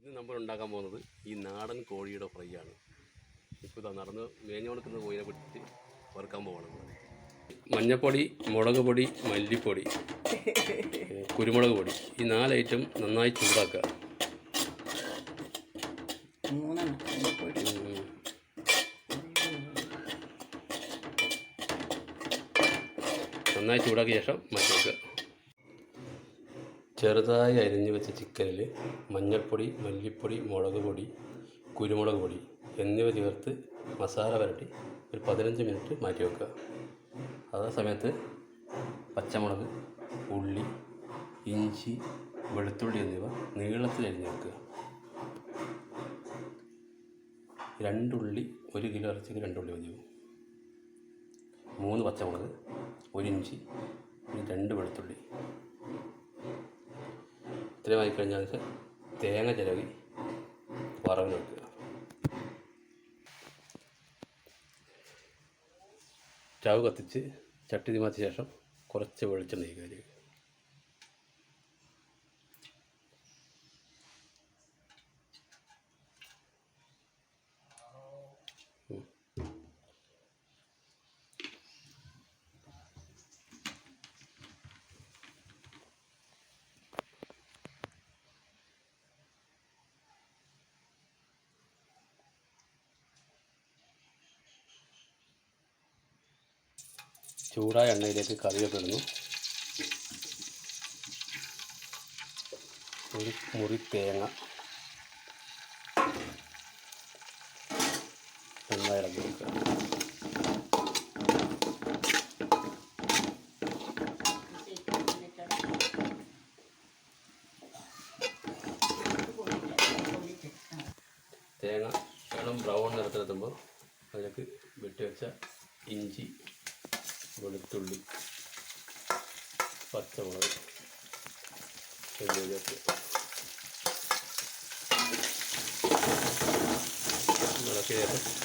ഇന്ന് നമ്മൾ ഉണ്ടാക്കാൻ പോകുന്നത് ഈ നാടൻ കോഴിയുടെ ഫ്രൈ ആണ് ഇപ്പോൾ ഇതാ നടന്ന് മേഞ്ഞു കൊടുക്കുന്ന കോഴിനെ പിടിച്ച് വറുക്കാൻ പോകണം മഞ്ഞപ്പൊടി മുളക് പൊടി മല്ലിപ്പൊടി കുരുമുളക് പൊടി. ഈ നാല് ഐറ്റം നന്നായി ചൂടാക്കുക. നന്നായി ചൂടാക്കിയ ശേഷം മാറ്റി വെക്കുക ചെറുതായി അരിഞ്ഞു വെച്ച ചിക്കനിൽ മഞ്ഞൾപ്പൊടി മല്ലിപ്പൊടി മുളക് പൊടി കുരുമുളക് പൊടി എന്നിവ ചേർത്ത് മസാല പുരട്ടി ഒരു പതിനഞ്ച് മിനിറ്റ് മാറ്റി വെക്കുക. അതേ സമയത്ത് പച്ചമുളക് ഉള്ളി ഇഞ്ചി വെളുത്തുള്ളി എന്നിവ നീളത്തിൽ അരിഞ്ഞു വെക്കുക. രണ്ടുള്ളി ഒരു കിലോ ഇറച്ചിക്ക് രണ്ടുള്ളി മതിയാവും മൂന്ന് പച്ചമുളക് ഒരു ഇഞ്ചി രണ്ട് വെളുത്തുള്ളി. ഇത്രയും ആയി കഴിഞ്ഞാൽ തേങ്ങ ചിരവി വറവിന് വെക്കുക. സ്റ്റവ് കത്തിച്ച് ചട്ടി ശേഷം കുറച്ച് വെളിച്ചെണ്ണ ഒഴിക്കുക. ചൂടായ എണ്ണയിലേക്ക് കറിവേപ്പ് ഇടുന്നു. ഒരു മുറി തേങ്ങ. തേങ്ങ ഇളം ബ്രൗൺ നിറത്തിലെത്തുമ്പോൾ അതിലേക്ക് വെട്ടിവെച്ച ഇഞ്ചി വെളുത്തുള്ളി പച്ചമുളക് എന്നിവയൊക്കെ ചേർത്ത് ഇളക്കിയ ശേഷം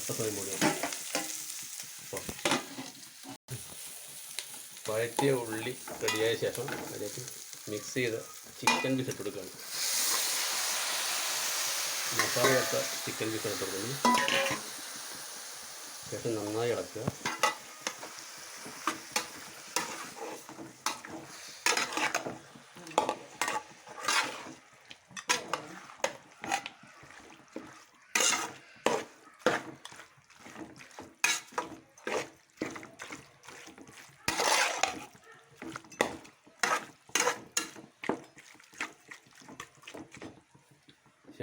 അല്പസമയം കൂടി. അപ്പോൾ വഴറ്റിയ ഉള്ളി റെഡിയായ ശേഷം അതിലേക്ക് മിക്സ് ചെയ്ത ചിക്കൻ പീസ് ഇട്ട് കൊടുക്കുകയാണ്. മസാല ചേർത്ത ചിക്കൻ പീസ് ഇട്ട് കൊടുക്കുന്നു. ശേഷം നന്നായി ഇളക്കുക.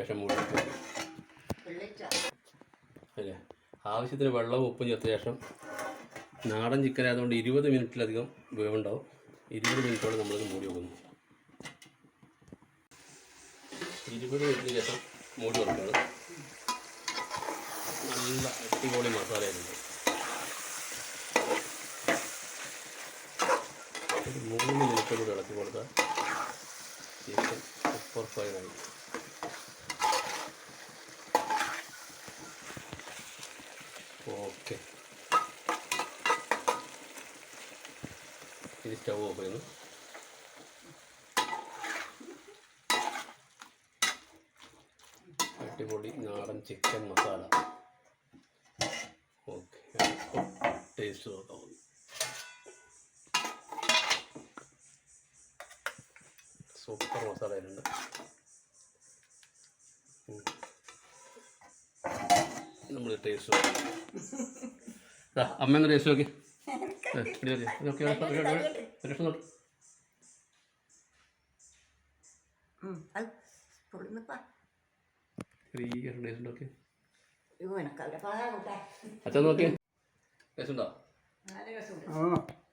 ശേഷം മൂടി അല്ലേ ആവശ്യത്തിന് വെള്ളവും ഉപ്പും ചേർത്ത ശേഷം നാടൻ ചിക്കൻ ആയതുകൊണ്ട് ഇരുപത് മിനിറ്റിലധികം വേവുണ്ടാവും. ഇരുപത് മിനിറ്റോടെ നമ്മളിത് മൂടി വെക്കുന്നു. ഇരുപത് മിനിറ്റിന് ശേഷം മൂടി വെക്കുന്നത് നല്ല അടിപൊളി മസാലയായിരുന്നു ഒരു മൂന്ന് മിനിറ്റ് കൂടി ഇളക്കി കൊടുത്താൽ ചിക്കൻ സൂപ്പർ ഫ്രൈ ആയി ഓക്കെ ഇനി സ്റ്റൗ ഓഫ് ചെയ്യുന്നു. അടിപൊളി നാടൻ ചിക്കൻ മസാല. ഓക്കെ ടേസ്റ്റ് നോക്കാം സൂപ്പർ മസാല ആയിട്ടുണ്ട്. നമ്മൾ ടേസ്റ്റ് നോക്കാം. അമ്മ ടേസ്റ്റ് നോക്കി. അത് ടേസ്റ്റ് നോക്കി അച്ഛൻ നോക്കി ടേസ്റ്റ് ഉണ്ടോ നല്ല രസമുണ്ട്